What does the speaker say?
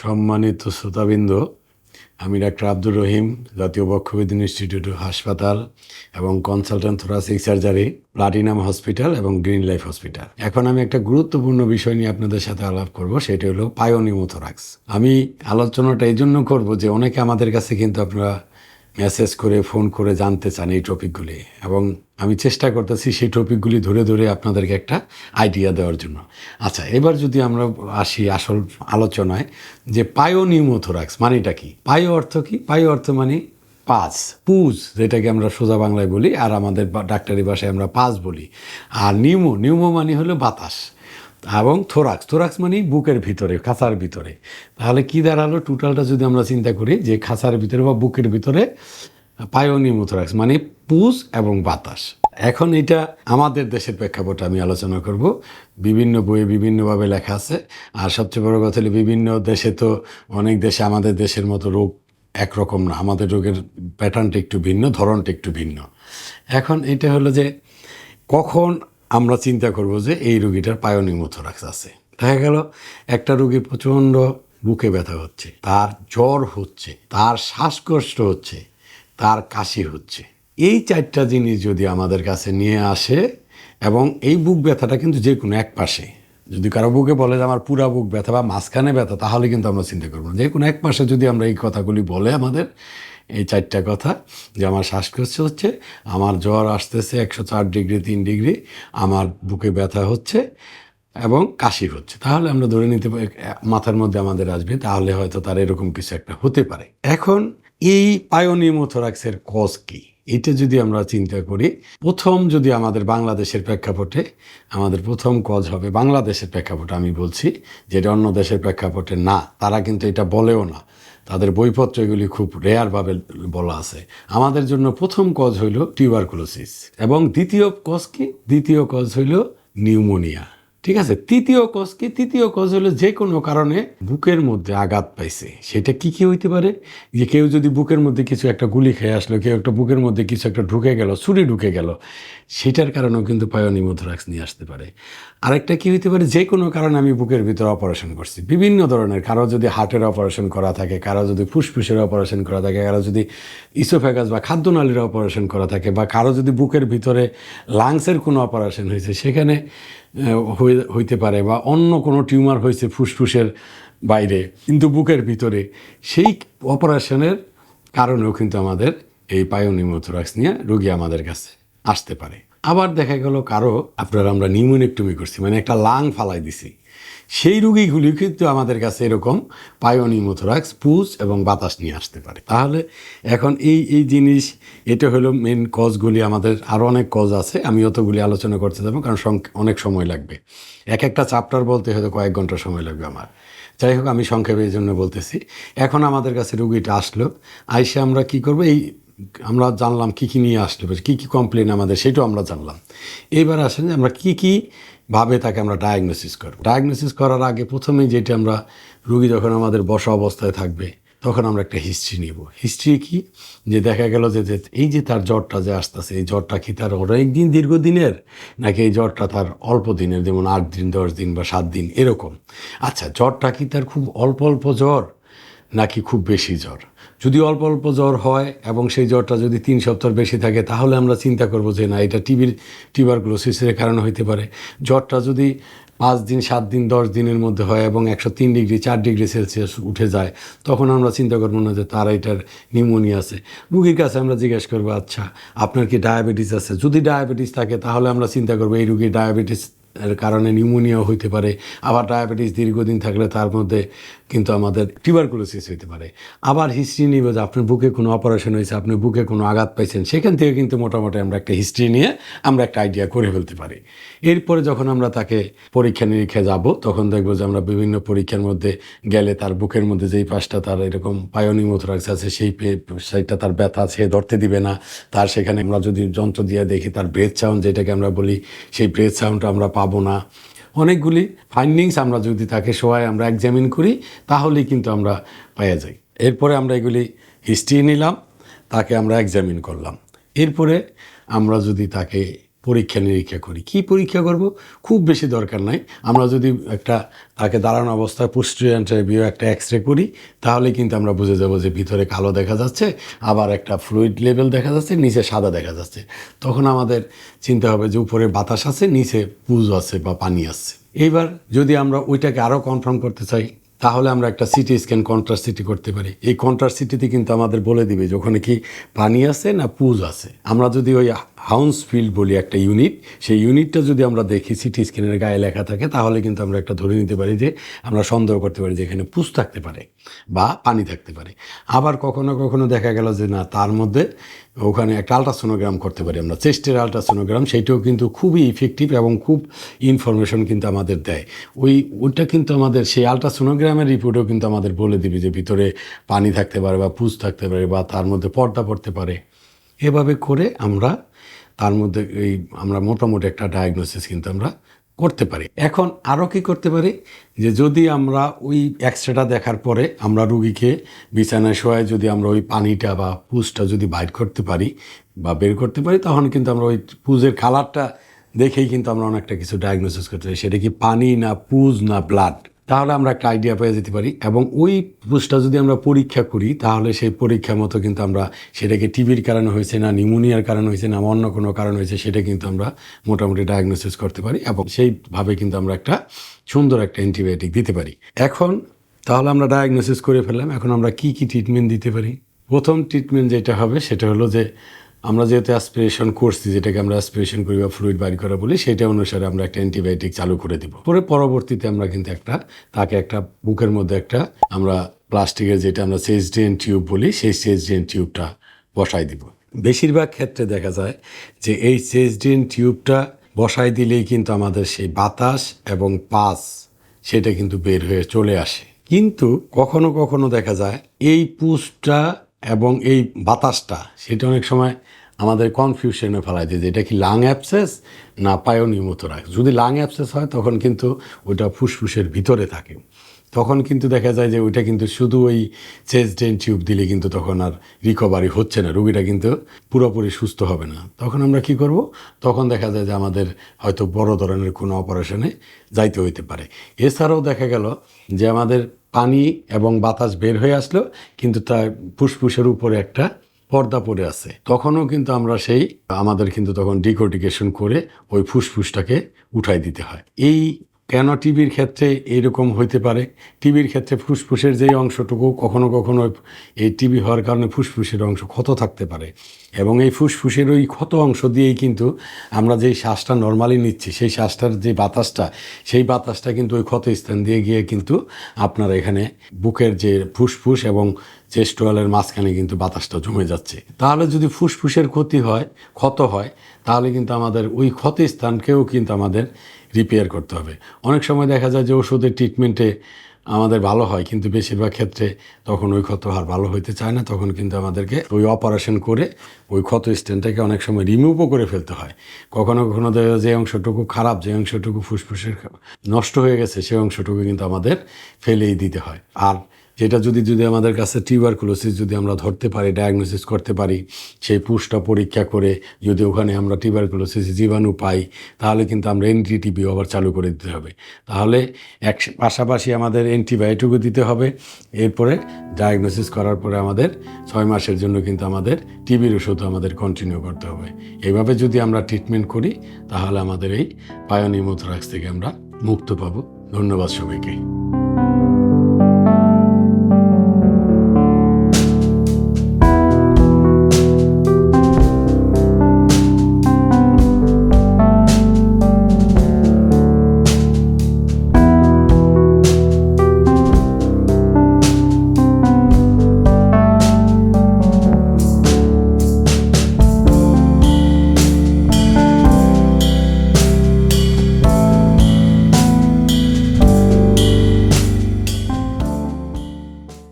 সম্মানিত শ্রোতাবৃন্দ, আমি ডাক্তার আব্দুর রহিম, জাতীয় বক্ষবিদ্যুৎ ইনস্টিটিউট, হাসপাতাল এবং consultant thoracic surgery, platinum hospital এবং গ্রিন লাইফ হসপিটাল। এখন আমি একটা গুরুত্বপূর্ণ বিষয় নিয়ে আপনাদের সাথে আলাপ করব, সেটা হলো পায়োনিমোথোরাক্স আমি আলোচনাটা এই জন্য করব যে, অনেকে আমাদের কাছে কিন্তু আপনারা মেসেজ করে, ফোন করে জানতে চান এই টপিকগুলি। এবং আমি চেষ্টা করতেছি সেই টপিকগুলি ধরে ধরে আপনাদেরকে একটা আইডিয়া দেওয়ার জন্য। আচ্ছা এবার যদি আমরা আসি আসল আলোচনায়, যে পায়ো নিউমোথোরাক্স মানেটা কি? পায়ো অর্থ কি? পায়ো অর্থ মানে পাঁচ পুজ, যেটাকে আমরা সোজা বাংলায় বলি, আর আমাদের ডাক্তারি ভাষায় আমরা পাঁচ বলি। আর নিউমো নিউমো মানে হলো বাতাস। এবং থোরাক্স থোরাক্স মানে বুকের ভিতরে, খাঁচার ভিতরে। তাহলে কি দাঁড়াল? টোটালটা যদি আমরা চিন্তা করি যে খাঁচার ভিতরে বা বুকের ভিতরে পায়োনিমোথোরাক্স মানে পুজ এবং বাতাস। এখন এটা আমাদের দেশের প্রেক্ষাপটে আমি আলোচনা করব। বিভিন্ন বইয়ে বিভিন্নভাবে লেখা আছে। আর সবচেয়ে বড় কথা হলো বিভিন্ন দেশে তো অনেক দেশে আমাদের দেশের মতো রোগ একরকম না। আমাদের রোগের প্যাটার্নটা একটু ভিন্ন, ধরনটা একটু ভিন্ন। এখন এটা হলো যে কখন আমরা চিন্তা করব যে এই রুগীটার পায়নি পায়োনিমোথোরাক্স আছে দেখা গেল, একটা রুগী প্রচণ্ড বুকে ব্যথা হচ্ছে, তার জ্বর হচ্ছে, তার শ্বাসকষ্ট হচ্ছে, তার কাশি হচ্ছে। এই চারটা জিনিস যদি আমাদের কাছে নিয়ে আসে এবং এই বুক ব্যথাটা কিন্তু যে কোনো এক পাশে, যদি কারও বুকে বলে যে আমার পুরা বুক ব্যথা বা মাঝখানে ব্যথা, তাহলে কিন্তু আমরা চিন্তা করব না। যে কোনো এক পাশে যদি আমরা এই কথাগুলি বলে আমাদের এই চারটা কথা যে আমার শ্বাসকষ্ট হচ্ছে, আমার জ্বর আসতেছে একশো চার ডিগ্রি, তিন ডিগ্রি, আমার বুকে ব্যথা হচ্ছে এবং কাশি হচ্ছে। তাহলে আমরা ধরে নিতে পারি, মাথার মধ্যে আমাদের আসবে, তাহলে হয়তো তার এরকম কিছু একটা হতে পারে। এখন এই পায়োনিমোথোরাক্সের কজ কি? এটা যদি আমরা চিন্তা করি, প্রথম যদি আমাদের বাংলাদেশের প্রেক্ষাপটে, আমাদের প্রথম কজ হবে বাংলাদেশের প্রেক্ষাপটে আমি বলছি, যেটা অন্য দেশের প্রেক্ষাপটে না, তারা কিন্তু এটা বলেও না। তাদের বইপত্র এগুলি খুব রেয়ারভাবে বলা আছে। আমাদের জন্য প্রথম কজ হইল টিউবারকুলোসিস এবং দ্বিতীয় কজ কি? দ্বিতীয় কজ হইল নিউমোনিয়া ঠিক আছে, তৃতীয় কজ কি? তৃতীয় কজ হলো যে কোনো কারণে বুকের মধ্যে আঘাত পাইছে। সেটা কি কি হইতে পারে? যে কেউ যদি বুকের মধ্যে কিছু একটা গুলি খেয়ে আসলো, কেউ একটা বুকের মধ্যে কিছু একটা ঢুকে গেল, ছুরি ঢুকে গেল, সেটার কারণেও কিন্তু পায়োনিমোথোরাক্স নিয়ে আসতে পারে। আরেকটা কি হইতে পারে? যে কোনো কারণে আমি বুকের ভিতরে অপারেশন করছি। বিভিন্ন ধরনের, কারও যদি হার্টের অপারেশন করা থাকে, কারও যদি ফুসফুসের অপারেশন করা থাকে, কারও যদি ইসোফ্যাগাস বা খাদ্যনালীর অপারেশন করা থাকে, বা কারও যদি বুকের ভিতরে লাংসের কোনো অপারেশন হয়েছে, সেখানে হইতে পারে বা অন্য কোনো টিউমার হয়েছে ফুসফুসের বাইরে, কিন্তু বুকের ভিতরে, সেই অপারেশনের কারণেও কিন্তু আমাদের এই পায়োনিমোথোরাক্স নিয়ে রোগী আমাদের কাছে আসতে পারে। আবার দেখা গেল কারও, আপনার আমরা নিউমোনেক্টমি করছি মানে একটা লাং ফালাই দিছি। সেই রুগীগুলি কিন্তু আমাদের কাছে এরকম পায়োনিমোথোরাক্স পুজ এবং বাতাস নিয়ে আসতে পারে। তাহলে এখন এই এই জিনিস, এটা হলো মেন কজগুলি আমাদের আরও অনেক কজ আছে, আমি অতগুলি আলোচনা করতে যাব, কারণ অনেক সময় লাগবে। এক একটা চ্যাপ্টার বলতে হয়তো কয়েক ঘণ্টা সময় লাগবে আমার। যাই হোক, আমি সংক্ষেপে এই জন্য বলতেছি। এখন আমাদের কাছে রুগীটা আসলো। আইসে আমরা কি করব? এই, আমরা জানলাম কি কি নিয়ে পারে কী কী কমপ্লেন আমাদের, সেটাও আমরা জানলাম। এইবার আসেন আমরা কি কি ভাবে তাকে আমরা ডায়াগনোসিস করব। ডায়াগনোসিস করার আগে প্রথমেই যেটা আমরা, রুগী যখন আমাদের বসা অবস্থায় থাকবে, তখন আমরা একটা হিস্ট্রি নিব। হিস্ট্রি কি? যে দেখা গেল যে যে, এই যে তার জ্বরটা যে আসতেছে, এই জ্বরটা কি তার অনেক দিন দীর্ঘদিনের, নাকি এই জ্বরটা তার অল্প দিনের, যেমন আট দিন, দশ দিন বা সাত দিন, এরকম? আচ্ছা জ্বরটা কি তার খুব অল্প অল্প জ্বর, নাকি খুব বেশি জ্বর? যদি অল্প অল্প জ্বর হয় এবং সেই জ্বরটা যদি তিন সপ্তাহ বেশি থাকে, তাহলে আমরা চিন্তা করব যে না, এটা টিবির টিউবারকুলোসিসের কারণে হইতে পারে। জ্বরটা যদি পাঁচ দিন, সাত দিন, দশ দিনের মধ্যে হয় এবং একশো তিন ডিগ্রি, চার ডিগ্রি সেলসিয়াস উঠে যায়, তখন আমরা চিন্তা করব না যে তার এটার নিউমোনিয়া আছে। রুগীর কাছে আমরা জিজ্ঞেস করব আচ্ছা আপনার কি ডায়াবেটিস আছে? যদি ডায়াবেটিস থাকে, তাহলে আমরা চিন্তা করব, এই রুগীর ডায়াবেটিস কারণে নিউমোনিয়াও হইতে পারে, আবার ডায়াবেটিস দীর্ঘদিন থাকলে তার মধ্যে কিন্তু আমাদের টিউবারকুলোসিস হইতে পারে। আবার হিস্ট্রি নিবে যে আপনার বুকে কোনো অপারেশন হয়েছে, আপনি বুকে কোনো আঘাত পাইছেন, সেখান থেকে কিন্তু মোটামুটি আমরা একটা হিস্ট্রি নিয়ে আমরা একটা আইডিয়া করে ফেলতে পারি। এরপরে যখন আমরা তাকে পরীক্ষা নিরীক্ষা যাব, তখন দেখব যে আমরা বিভিন্ন পরীক্ষার মধ্যে গেলে তার বুকের মধ্যে যেই পাশটা তার এরকম পায়োনিমোথোরাক্স আছে, সেই সেইটা তার ব্যথা সে ধরতে দিবে না। তার সেখানে আমরা যদি যন্ত্র দিয়ে দেখি, তার ব্রেথ সাউন্ড যেটাকে আমরা বলি, সেই ব্রেথ সাউন্ডটা আমরা পাবো। না। অনেকগুলি ফাইন্ডিংস আমরা যদি তাকে সবাই আমরা এক্সামিন করি, তাহলেই কিন্তু আমরা পাওয়া যাই। এরপরে আমরা এগুলি হিস্ট্রি নিলাম, তাকে আমরা এক্সামিন করলাম। এরপরে আমরা যদি তাকে পরীক্ষা নিরীক্ষা করি। কি পরীক্ষা করব? খুব বেশি দরকার নাই। আমরা যদি একটা তাকে দাঁড়ানো অবস্থায় পোস্টিয়ান্টার বিও একটা এক্স রে করি, তাহলে কিন্তু আমরা বুঝে যাব যে ভিতরে কালো দেখা যাচ্ছে, আবার একটা ফ্লুইড লেভেল দেখা যাচ্ছে, নিচে সাদা দেখা যাচ্ছে। তখন আমাদের চিন্তা হবে যে উপরে বাতাস আছে, নিচে পুজ আছে বা পানি আছে। এইবার যদি আমরা ওইটাকে আরও কনফার্ম করতে চাই, তাহলে আমরা একটা সিটি স্ক্যান কন্ট্রাস্ট সিটি করতে পারি। এই কন্ট্রাস্ট সিটিতে কিন্তু আমাদের বলে দিবে যে ওখানে কি পানি আছে না পুজ আছে। আমরা যদি ওই হাউন্স ফিল্ড বলি একটা ইউনিট সেই ইউনিটটা যদি আমরা দেখি সিটি স্ক্যানের গায়ে লেখা থাকে, তাহলে কিন্তু আমরা একটা ধরে নিতে পারি যে, আমরা সন্দেহ করতে পারি যে এখানে পুজ থাকতে পারে বা পানি থাকতে পারে। আবার কখনো কখনো দেখা গেল যে না, তার মধ্যে ওখানে একটা আলট্রাসোনোগ্রাম করতে পারি আমরা। চেস্টের আলট্রাসোনোগ্রাম সেইটাও কিন্তু খুবই ইফেক্টিভ এবং খুব ইনফরমেশন কিন্তু আমাদের দেয়। ওই ওইটা কিন্তু আমাদের, সেই আলট্রাসোনোগ্রামের রিপোর্টও কিন্তু আমাদের বলে দিবে যে ভিতরে পানি থাকতে পারে বা পুজ থাকতে পারে বা তার মধ্যে পর্দা পড়তে পারে। এভাবে করে আমরা তার মধ্যে এই আমরা মোটামুটি একটা ডায়াগনোসিস কিন্তু আমরা করতে পারি। এখন আরও কি করতে পারি? যে যদি আমরা ওই এক্সরেটা দেখার পরে আমরা রুগীকে বিছানায় শোয়ায় যদি আমরা ওই পানিটা বা পুজটা যদি বাইর করতে পারি বা বের করতে পারি, তখন কিন্তু আমরা ওই পুজের কালারটা দেখেই কিন্তু আমরা অনেকটা কিছু ডায়াগনোসিস করতে পারি। সেটা কি পানি না পুজ না ব্লাড তাহলে আমরা একটা আইডিয়া পেয়ে যেতে পারি। এবং ওই পুজটা যদি আমরা পরীক্ষা করি, তাহলে সেই পরীক্ষা মতো কিন্তু আমরা সেটাকে টিবির কারণে হয়েছে না নিউমোনিয়ার কারণে হয়েছে না অন্য কোনো কারণ হয়েছে, সেটা কিন্তু আমরা মোটামুটি ডায়াগনোসিস করতে পারি এবং সেইভাবে কিন্তু আমরা একটা সুন্দর একটা অ্যান্টিবায়োটিক দিতে পারি। এখন তাহলে আমরা ডায়াগনোসিস করে ফেললাম। এখন আমরা কি কি ট্রিটমেন্ট দিতে পারি? প্রথম ট্রিটমেন্ট যেটা হবে, সেটা হলো যে আমরা যেহেতু অ্যাসপিরেশন করছি, যেটাকে আমরা অ্যাসপিরেশন করি বা ফ্লুইড বাড়ি করা বলি সেটা অনুসারে আমরা একটা অ্যান্টিবায়োটিক চালু করে দিব। পরে পরবর্তীতে আমরা কিন্তু একটা, তাকে একটা বুকের মধ্যে একটা আমরা প্লাস্টিকের যেটা আমরা সেজডিএন টিউব বলি, সেই সেজডিএন টিউবটা বসাই দিব। বেশিরভাগ ক্ষেত্রে দেখা যায় যে এই সেজডিএন টিউবটা বসাই দিলেই কিন্তু আমাদের সেই বাতাস এবং পাস, সেটা কিন্তু বের হয়ে চলে আসে। কিন্তু কখনো কখনো দেখা যায় এই পুষটা এবং এই বাতাসটা, সেটা অনেক সময় আমাদের কনফিউশনে ফেলায় দিয়ে যে এটা কি লাং অ্যাপসেস না পায়োনিউমোথোরাক্স যদি লাং অ্যাপসেস হয়, তখন কিন্তু ওইটা ফুসফুসের ভিতরে থাকে। তখন কিন্তু দেখা যায় যে ওইটা কিন্তু শুধু ওই চেস্টেন টিউব দিলে কিন্তু তখন আর রিকভারি হচ্ছে না। রুগীটা কিন্তু পুরোপুরি সুস্থ হবে না। তখন আমরা কি করব? তখন দেখা যায় যে আমাদের হয়তো বড় ধরনের কোনো অপারেশনে যাইতে হইতে পারে। এছাড়াও দেখা গেল যে আমাদের পানি এবং বাতাস বের হয়ে আসলো, কিন্তু তার ফুসফুসের উপরে একটা পর্দা পড়ে আছে। তখনও কিন্তু আমরা সেই, আমাদের কিন্তু তখন ডিকোটিকেশন করে ওই ফুসফুসটাকে উঠাই দিতে হয়। এই কেন টিভির ক্ষেত্রে এরকম হইতে পারে? টিভির ক্ষেত্রে ফুসফুসের যেই অংশটুকু কখনো কখনো এই টিবি হওয়ার কারণে ফুসফুসের অংশ ক্ষত থাকতে পারে। এবং এই ফুসফুসের ওই ক্ষত অংশ দিয়েই কিন্তু আমরা যেই শ্বাসটা নর্মালি নিচ্ছি, সেই শ্বাসটার যে বাতাসটা, সেই বাতাসটা কিন্তু ওই ক্ষত স্থান দিয়ে গিয়ে কিন্তু আপনার এখানে বুকের যে ফুসফুস এবং চেস্ট ওয়ালের মাঝখানে কিন্তু বাতাসটা জমে যাচ্ছে। তাহলে যদি ফুসফুসের ক্ষতি হয়, ক্ষত হয়, তাহলে কিন্তু আমাদের ওই ক্ষত স্থানকেও কিন্তু আমাদের রিপেয়ার করতে হবে। অনেক সময় দেখা যায় যে ওষুধের ট্রিটমেন্টে আমাদের ভালো হয়, কিন্তু বেশিরভাগ ক্ষেত্রে তখন ওই ক্ষত আর ভালো হইতে চায় না, তখন কিন্তু আমাদেরকে ওই অপারেশন করে ওই ক্ষত স্ট্যান্ডটাকে অনেক সময় রিমুভও করে ফেলতে হয়। কখনো কখনো যে অংশটুকু খারাপ, যে অংশটুকু ফুসফুসের নষ্ট হয়ে গেছে সেই অংশটুকু কিন্তু আমাদের ফেলেই দিতে হয়। আর যেটা যদি যদি আমাদের কাছে টিউবারকুলোসিস যদি আমরা ধরতে পারি ডায়াগনোসিস করতে পারি, সেই পুষটা পরীক্ষা করে যদি ওখানে আমরা টিউবারকুলোসিস জীবাণু পাই, তাহলে কিন্তু আমরা এনটিটিপি আবার চালু করে দিতে হবে। তাহলে এক পাশাপাশি আমাদের অ্যান্টিবায়োটিকও দিতে হবে। এরপরে ডায়াগনোসিস করার পরে আমাদের ছয় মাসের জন্য কিন্তু আমাদের টিবির ওষুধও আমাদের কন্টিনিউ করতে হবে। এইভাবে যদি আমরা ট্রিটমেন্ট করি, তাহলে আমাদের এই পায়োনিমোথরাক্স থেকে আমরা মুক্ত পাবো। ধন্যবাদ সবাইকে।